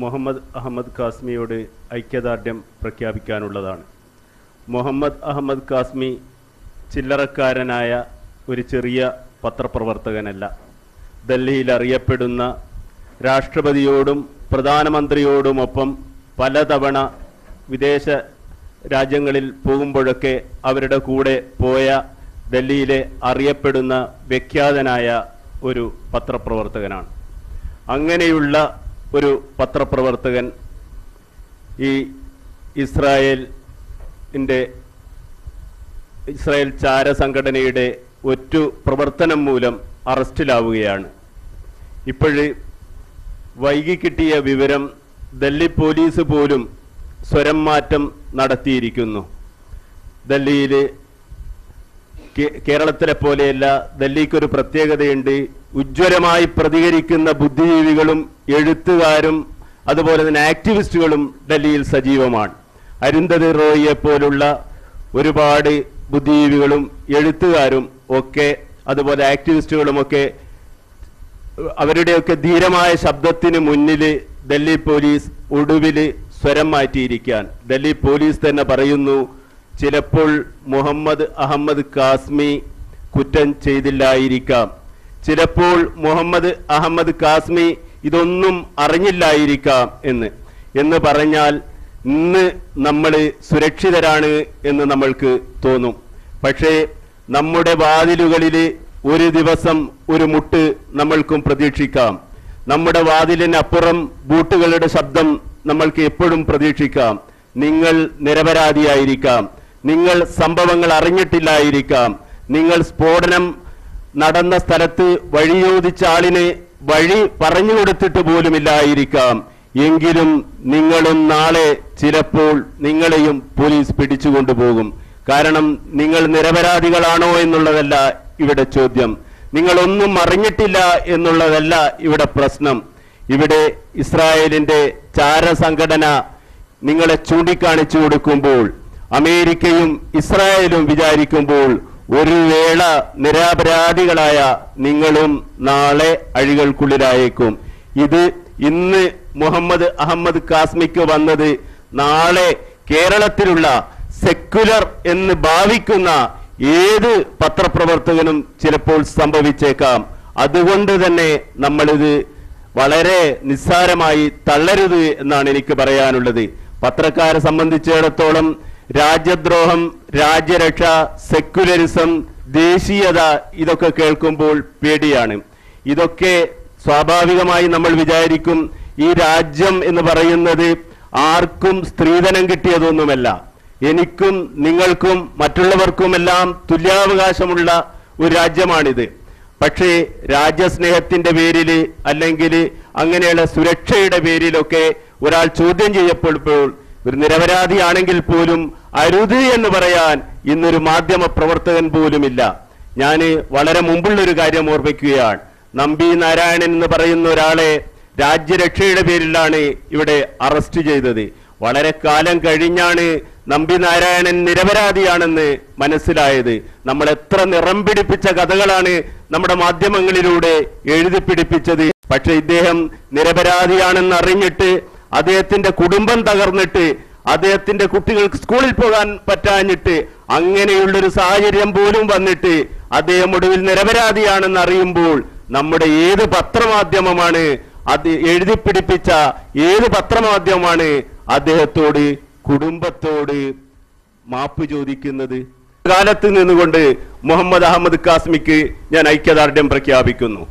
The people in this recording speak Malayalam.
മുഹമ്മദ് അഹമ്മദ് കാസ്മിയോട് ഐക്യദാർഢ്യം പ്രഖ്യാപിക്കാനുള്ളതാണ്. മുഹമ്മദ് അഹമ്മദ് കാസ്മി ചില്ലറക്കാരനായ ഒരു ചെറിയ പത്രപ്രവർത്തകനല്ല. ഡൽഹിയിൽ അറിയപ്പെടുന്ന രാഷ്ട്രപതിയോടും പ്രധാനമന്ത്രിയോടുമൊപ്പം പലതവണ വിദേശ രാജ്യങ്ങളിൽ പോകുമ്പോഴൊക്കെ അവരുടെ കൂടെ പോയ ഡൽഹിയിലെ അറിയപ്പെടുന്ന വിഖ്യാതനായ ഒരു പത്രപ്രവർത്തകനാണ്. അങ്ങനെയുള്ള ഒരു പത്രപ്രവർത്തകൻ ഈ ഇസ്രായേലിന്റെ ഇസ്രായേൽ ചാര സംഘടനയുടെ ഒറ്റ പ്രവർത്തനം മൂലം അറസ്റ്റിലാവുകയാണ്. ഇപ്പോഴ് വൈകി കിട്ടിയ വിവരം ഡൽഹി പോലീസ് പോലും സ്വരം മാറ്റം നടത്തിയിരിക്കുന്നു. ഡൽഹിയിൽ കേരളത്തിലെ പോലെയല്ല ഡൽഹിക്കൊരു പ്രത്യേകതയുണ്ട്. ഉജ്ജ്വലമായി പ്രതികരിക്കുന്ന ബുദ്ധിജീവികളും എഴുത്തുകാരും അതുപോലെ തന്നെ ആക്ടിവിസ്റ്റുകളും ഡൽഹിയിൽ സജീവമാണ്. അരുന്ധതി റോയിയെ പോലുള്ള ഒരുപാട് ബുദ്ധിജീവികളും എഴുത്തുകാരും ഒക്കെ അതുപോലെ ആക്ടിവിസ്റ്റുകളുമൊക്കെ അവരുടെയൊക്കെ ധീരമായ ശബ്ദത്തിന് മുന്നിൽ ഡൽഹി പോലീസ് ഒടുവിൽ സ്വരം മാറ്റിയിരിക്കാൻ ഡൽഹി പോലീസ് തന്നെ പറയുന്നു ചിലപ്പോൾ മുഹമ്മദ് അഹമ്മദ് കാസ്മി കുറ്റം ചെയ്തില്ലായിരിക്കാം. ചിലപ്പോൾ മുഹമ്മദ് അഹമ്മദ് കാസ്മി ഇതൊന്നും അറിഞ്ഞില്ലായിരിക്കാം എന്ന്. എന്ന് പറഞ്ഞാൽ ഇന്ന് നമ്മൾ സുരക്ഷിതരാണ് എന്ന് നമ്മൾക്ക് തോന്നും. പക്ഷേ നമ്മുടെ വാതിലുകളിൽ ഒരു ദിവസം ഒരു മുട്ട് നമ്മൾക്കും പ്രതീക്ഷിക്കാം. നമ്മുടെ വാതിലിനപ്പുറം ബൂട്ടുകളുടെ ശബ്ദം നമ്മൾക്ക് എപ്പോഴും പ്രതീക്ഷിക്കാം. നിങ്ങൾ നിരപരാധിയായിരിക്കാം. നിങ്ങൾ സംഭവങ്ങൾ അറിഞ്ഞിട്ടില്ലായിരിക്കാം. നിങ്ങൾ സ്ഫോടനം നടന്ന സ്ഥലത്ത് വഴിയോദിച്ച ആളിനെ വഴി പറഞ്ഞു കൊടുത്തിട്ട് പോലുമില്ലായിരിക്കാം. എങ്കിലും നിങ്ങളും നാളെ ചിലപ്പോൾ നിങ്ങളെയും പോലീസ് പിടിച്ചുകൊണ്ടുപോകും കാരണം നിങ്ങൾ നിരപരാധികളാണോ എന്നുള്ളതല്ല ഇവിടെ ചോദ്യം. നിങ്ങളൊന്നും അറിഞ്ഞിട്ടില്ല എന്നുള്ളതല്ല ഇവിടെ പ്രശ്നം. ഇവിടെ ഇസ്രായേലിന്റെ ചാരസംഘടന നിങ്ങളെ ചൂണ്ടിക്കാണിച്ചു കൊടുക്കുമ്പോൾ അമേരിക്കയും ഇസ്രായേലും വിചാരിക്കുമ്പോൾ ഒരു വേള നിരാപരാധികളായ നിങ്ങളും നാളെ അഴികൾക്കുള്ളിലായേക്കും. ഇത് ഇന്ന് മുഹമ്മദ് അഹമ്മദ് കാസ്മിക്ക് വന്നത് നാളെ കേരളത്തിലുള്ള സെക്യുലർ എന്ന് ഭാവിക്കുന്ന ഏത് പത്രപ്രവർത്തകനും ചിലപ്പോൾ സംഭവിച്ചേക്കാം. അതുകൊണ്ട് തന്നെ നമ്മളിത് വളരെ നിസ്സാരമായി തള്ളരുത് എന്നാണ് എനിക്ക് പറയാനുള്ളത്. പത്രക്കാരെ സംബന്ധിച്ചിടത്തോളം രാജ്യദ്രോഹം രാജ്യരക്ഷ സെക്യുലറിസം ദേശീയത ഇതൊക്കെ കേൾക്കുമ്പോൾ പേടിയാണ്. ഇതൊക്കെ സ്വാഭാവികമായി നമ്മൾ വിചാരിക്കും ഈ രാജ്യം എന്ന് പറയുന്നത് ആർക്കും സ്ത്രീധനം കിട്ടിയതൊന്നുമല്ല. എനിക്കും നിങ്ങൾക്കും മറ്റുള്ളവർക്കുമെല്ലാം തുല്യാവകാശമുള്ള ഒരു രാജ്യമാണിത്. പക്ഷേ രാജ്യസ്നേഹത്തിന്റെ പേരിൽ അല്ലെങ്കിൽ അങ്ങനെയുള്ള സുരക്ഷയുടെ പേരിലൊക്കെ ഒരാൾ ചോദ്യം ചെയ്യപ്പെടുമ്പോൾ ഒരു നിരപരാധിയാണെങ്കിൽ പോലും അരുത് എന്ന് പറയാൻ ഇന്നൊരു മാധ്യമ പ്രവർത്തകൻ പോലുമില്ല. ഞാൻ വളരെ മുമ്പുള്ളൊരു കാര്യം ഓർമ്മിക്കുകയാണ്. നമ്പി നാരായണൻ എന്ന് പറയുന്ന ഒരാളെ രാജ്യരക്ഷയുടെ പേരിലാണ് ഇവിടെ അറസ്റ്റ് ചെയ്തത്. വളരെ കാലം കഴിഞ്ഞാണ് നമ്പി നാരായണൻ നിരപരാധിയാണെന്ന് മനസ്സിലായത്. നമ്മൾ എത്ര നിറം പിടിപ്പിച്ച കഥകളാണ് നമ്മുടെ മാധ്യമങ്ങളിലൂടെ എഴുതി പിടിപ്പിച്ചത്. പക്ഷെ ഇദ്ദേഹം നിരപരാധിയാണെന്ന് അറിഞ്ഞിട്ട് അദ്ദേഹത്തിന്റെ കുടുംബം തകർന്നിട്ട് അദ്ദേഹത്തിന്റെ കുട്ടികൾക്ക് സ്കൂളിൽ പോകാൻ പറ്റാഞ്ഞിട്ട് അങ്ങനെയുള്ളൊരു സാഹചര്യം പോലും വന്നിട്ട് അദ്ദേഹം ഒടുവിൽ നിരപരാധിയാണെന്ന് അറിയുമ്പോൾ നമ്മുടെ ഏത് പത്രമാധ്യമമാണ് അത് എഴുതി പിടിപ്പിച്ച ഏത് പത്രമാധ്യമമാണ് അദ്ദേഹത്തോട് കുടുംബത്തോട് മാപ്പ് ചോദിക്കുന്നത്? കാലത്ത് നിന്നുകൊണ്ട് മുഹമ്മദ് അഹമ്മദ് കാസ്മിക്ക് ഞാൻ ഐക്യദാർഢ്യം പ്രഖ്യാപിക്കുന്നു.